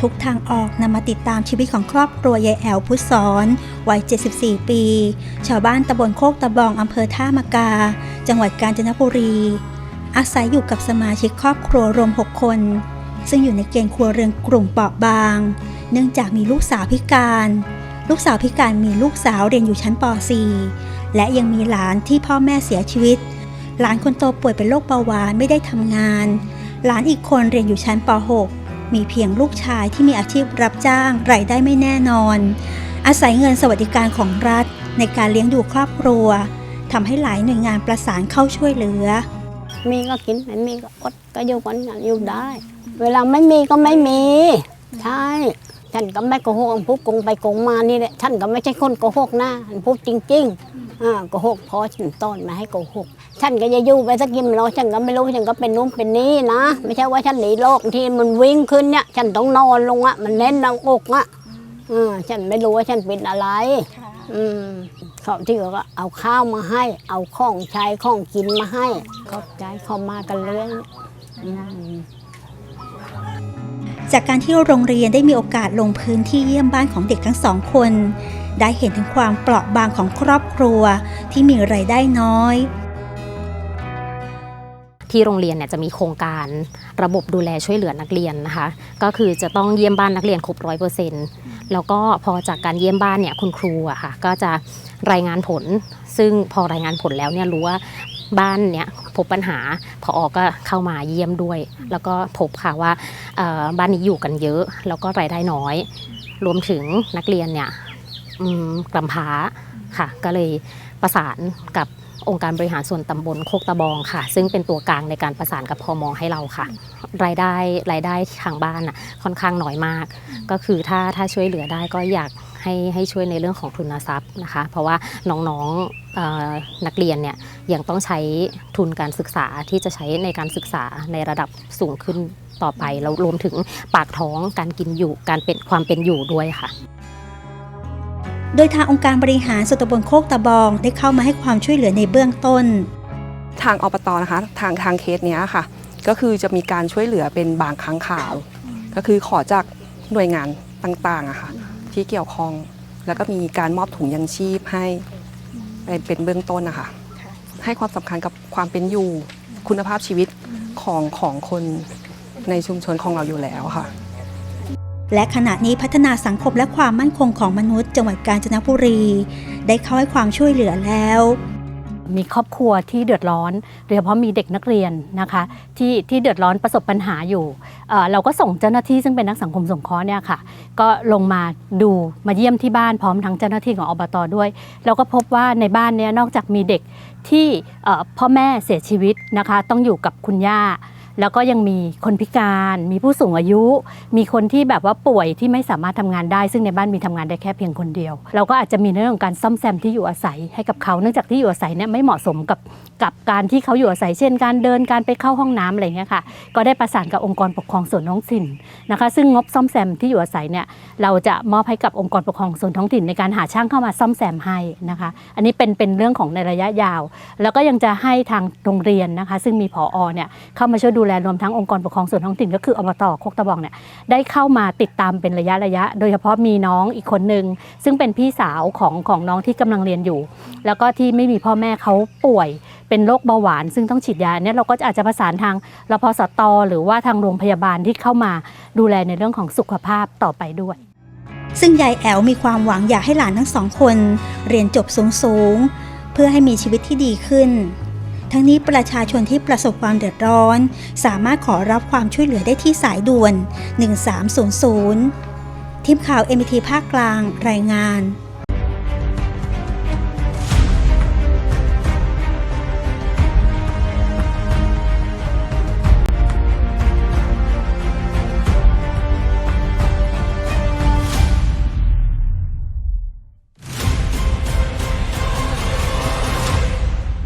ทุกทางออกนำมาติดตามชีวิตของครอบครัวยายแอลพุทธสอนวัย 74 ปี ชาวบ้านตำบลโคกตะบองอำเภอท่ามากา จังหวัดกาญจนบุรี อาศัยอยู่กับสมาชิกครอบครัวรวม 6 คน ซึ่งอยู่ในเกณฑ์ครัวเรือนกลุ่มเปราะบาง เนื่องจากมีลูกสาวพิการ ลูกสาวพิการมีลูกสาวเรียนอยู่ชั้นป .4 และยังมีหลานที่พ่อแม่เสียชีวิต หลานคนโตป่วยเป็นโรคเบาหวานไม่ได้ทำงาน หลานอีกคนเรียนอยู่ชั้นป .6 มีเพียงลูกชายที่มีอาชีพรับจ้างรายได้ไม่แน่นอน อาศัยเงินสวัสดิการของรัฐในการเลี้ยงดูครอบครัวทำให้หลายหน่วยงานประสานเข้าช่วยเหลือ มีก็กินไม่มีก็อดก็อยู่กันอยู่ได้ เวลาไม่มีก็ไม่มี ใช่ ฉันก็ไม่โกหกพูดโกงไปโกงมานี่แหละฉันก็ไม่ใช่คนโกหกนะฉันพูดจริงๆอ่าโกหกพอฉันต้อนมาให้โกหกฉันก็จะอยู่ไปสักกิมรอฉันก็ไม่รู้ฉันก็เป็นนู้นเป็นนี้นะไม่ใช่ว่าฉันหนีโลกที่มันวิ่งขึ้นเนี่ย ฉันต้องนอนลงอะมันแน่นหนังอกอะอ่าฉันไม่รู้ว่าฉันเป็นอะไรอืมเขาที่เขาก็เอาข้าวมาให้ เอาของใช้ของกินมาให้ขอบใจเขามากันเลยอืม จากการที่โรงเรียนได้มีโอกาสลงพื้นที่เยี่ยมบ้านของเด็กทั้งสองคน ได้เห็นถึงความเปราะบางของครอบครัวที่มีรายได้น้อย ที่โรงเรียนเนี่ยจะมีโครงการระบบดูแลช่วยเหลือนักเรียนนะคะ ก็คือจะต้องเยี่ยมบ้านนักเรียนครบร้อยเปอร์เซ็นต์แล้วก็พอจากการเยี่ยมบ้านเนี่ยคุณครูอะค่ะก็จะรายงานผล ซึ่งพอรายงานผลแล้วเนี่ยรู้ว่า บ้านเนี่ยพบปัญหาพออก็เข้ามาเยี่ยมด้วย แล้วก็พบค่ะว่าบ้านนี้อยู่กันเยอะ แล้วก็รายได้น้อย รวมถึงนักเรียนเนี่ยอืมกำพร้าค่ะ ก็เลยประสานกับองค์การบริหารส่วนตำบลโคกตะบองค่ะ ซึ่งเป็นตัวกลางในการประสานกับพอมอให้เราค่ะ รายได้รายได้ทางบ้านน่ะค่อนข้างน้อยมาก ก็คือถ้าถ้าช่วยเหลือได้ก็อยาก ให้ให้ช่วยในเรื่องของทุนทรัพย์นะคะ เพราะว่าน้องๆเอ่อนักเรียนเนี่ยยังต้องใช้ทุนการศึกษาที่จะใช้ในการศึกษาในระดับสูงขึ้นต่อไปแล้วรวมถึงปากท้องการกินอยู่การเป็นความเป็นอยู่ด้วยค่ะ โดยทางองค์การบริหารส่วนตำบลโคกตะบองได้เข้ามาให้ความช่วยเหลือในเบื้องต้น ทางอบตนะคะ ทางทางเคสเนี้ยค่ะ ก็คือจะมีการช่วยเหลือเป็นบางครั้งข่าว ก็คือขอจากหน่วยงานต่างๆอะค่ะ ที่เกี่ยวข้อง แล้วก็มีการมอบถุงยังชีพให้เป็นเป็นเบื้องต้นนะคะให้ความสำคัญกับความเป็นอยู่คุณภาพชีวิตของของคนในชุมชนของเราอยู่แล้วค่ะ และขณะนี้พัฒนาสังคมและความมั่นคงของมนุษย์ จังหวัดกาญจนบุรี ได้เข้าให้ความช่วยเหลือแล้ว มีครอบครัวที่เดือดร้อน โดยเฉพาะมีเด็กนักเรียนนะคะที่ที่เดือดร้อนประสบปัญหาอยู่เเราก็ส่งเจ้าหน้าที่ซึ่งเป็นนักสังคมสงเคราะห์เนี่ยค่ะก็ลงมาดูมาเยี่ยมที่บ้านพร้อมทั้งเจ้าหน้าที่ของอบตด้วย เราก็พบว่าในบ้านเนี้นอกจากมีเด็กที่พ่อแม่เสียชีวิตนะคะต้องอยู่กับคุณย่า แล้วก็ยังมีคนพิการ มีผู้สูงอายุ มีคนที่แบบว่าป่วยที่ไม่สามารถทำงานได้ ซึ่งในบ้านมีทำงานได้แค่เพียงคนเดียว เราก็อาจจะมีเรื่องของการซ่อมแซมที่อยู่อาศัยให้กับเขาเนื่องจากที่อยู่อาศัยเนี่ยไม่เหมาะสมกับกับการที่เขาอยู่อาศัยเช่น การเดินการไปเข้าห้องน้ำอะไรเงี้ยค่ะก็ได้ประสานกับองค์กรปกครองส่วนท้องถิ่นนะคะ ซึ่งงบซ่อมแซมที่อยู่อาศัยเนี่ยเราจะมอบให้กับองค์กรปกครองส่วนท้องถิ่นในการหาช่างเข้ามาซ่อมแซมให้นะคะ อันนี้เป็นเป็นเรื่องของในระยะยาว แล้วก็ยังจะให้ทางโรงเรียนนะคะ ซึ่งมีผอเนี่ยเข้ามาช่วยดูแลรวมทั้งองค์กรปกครองส่วนท้องถิ่นก็คืออบตโคกตะบองเนี่ยได้เข้ามาติดตามเป็นระยะระยะ โดยเฉพาะมีน้องอีกคนหนึ่งซึ่งเป็นพี่สาวของของน้องที่กำลังเรียนอยู่ แล้วก็ที่ไม่มีพ่อแม่เขาป่วยเป็นโรคเบาหวาน ซึ่งต้องฉีดยาเนี่ยเราก็อาจจะประสานทางรพสตหรือว่าทางโรงพยาบาลที่เข้ามาดูแลในเรื่องของสุขภาพต่อไปด้วย ซึ่งยายแอลมีความหวังอยากให้หลานทั้งสองคน เรียนจบสูงๆเพื่อให้มีชีวิตที่ดีขึ้น ทั้งนี้ประชาชนที่ประสบความเดือดร้อน สามารถขอรับความช่วยเหลือได้ที่สายด่วน 1300 ทีมข่าว MT ภาคกลางรายงาน